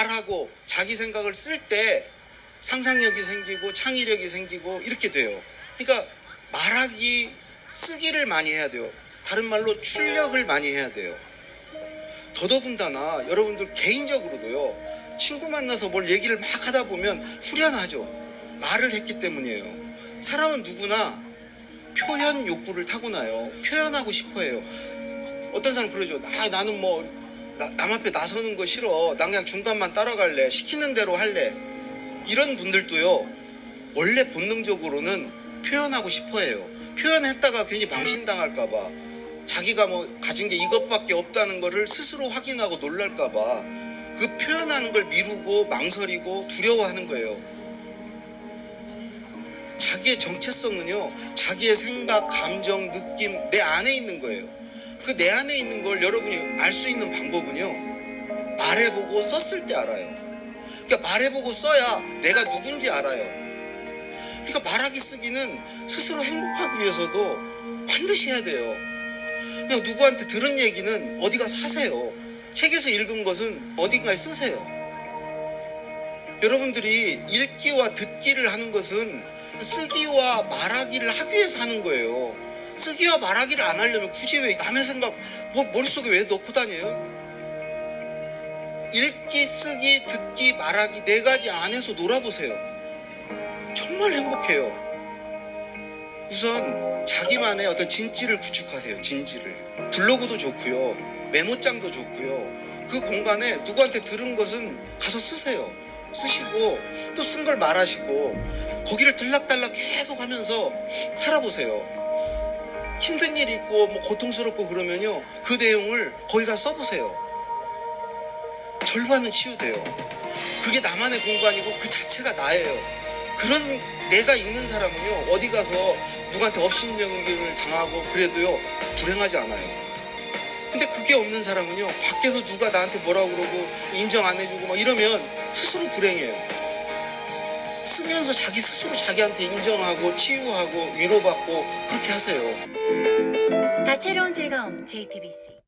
말하고 자기 생각을 쓸 때 상상력이 생기고 창의력이 생기고 이렇게 돼요. 그러니까 말하기 쓰기를 많이 해야 돼요. 다른 말로 출력을 많이 해야 돼요. 더더군다나 여러분들 개인적으로도요. 친구 만나서 뭘 얘기를 막 하다 보면 후련하죠. 말을 했기 때문이에요. 사람은 누구나 표현 욕구를 타고나요. 표현하고 싶어 해요. 어떤 사람 그러죠. 아, 나는 뭐, 나- 남 앞에 나서는 거 싫어. 난 그냥 중간만 따라갈래. 시키는 대로 할래. 이런 분들도요, 원래 본능적으로는 표현하고 싶어 해요. 표현했다가 괜히 망신당할까봐. 자기가 뭐 가진 게 이것밖에 없다는 거를 스스로 확인하고 놀랄까봐. 그 표현하는 걸 미루고 망설이고 두려워하는 거예요. 자기의 정체성은요, 자기의 생각, 감정, 느낌, 내 안에 있는 거예요. 그내 안에 있는 걸 여러분이 알 수 있는 방법은요, 말해보고 썼을 때 알아요. 그러니까 말해보고 써야 내가 누군지 알아요. 그러니까 말하기 쓰기는 스스로 행복하기 위해서도 반드시 해야 돼요. 그냥 누구한테 들은 얘기는 어디 가서 하세요. 책에서 읽은 것은 어딘가에 쓰세요. 여러분들이 읽기와 듣기를 하는 것은 쓰기와 말하기를 하기 위해서 하는 거예요. 쓰기와 말하기를 안 하려면 굳이 왜 남의 생각 뭐 머릿속에 왜 넣고 다녀요? 읽기, 쓰기, 듣기, 말하기 네 가지 안에서 놀아보세요. 정말 행복해요. 우선 자기만의 어떤 진지를 구축하세요. 진지를. 블로그도 좋고요. 메모장도 좋고요. 그 공간에 누구한테 들은 것은 가서 쓰세요. 쓰시고 또 쓴 걸 말하시고 거기를 들락달락 계속 하면서 살아보세요. 힘든 일이 있고 뭐 고통스럽고 그러면요. 그 내용을 거기 가서 써보세요. 절반은 치유돼요. 그게 나만의 공간이고 그 자체가 나예요. 그런 내가 있는 사람은요. 어디 가서 누구한테 업신여김을 당하고 그래도요. 불행하지 않아요. 근데 그게 없는 사람은요. 밖에서 누가 나한테 뭐라고 그러고 인정 안 해주고 막 이러면 스스로 불행해요. 쓰면서 자기 스스로 자기한테 인정하고 치유하고 위로받고 그렇게 하세요. 다채로운 즐거움 JTBC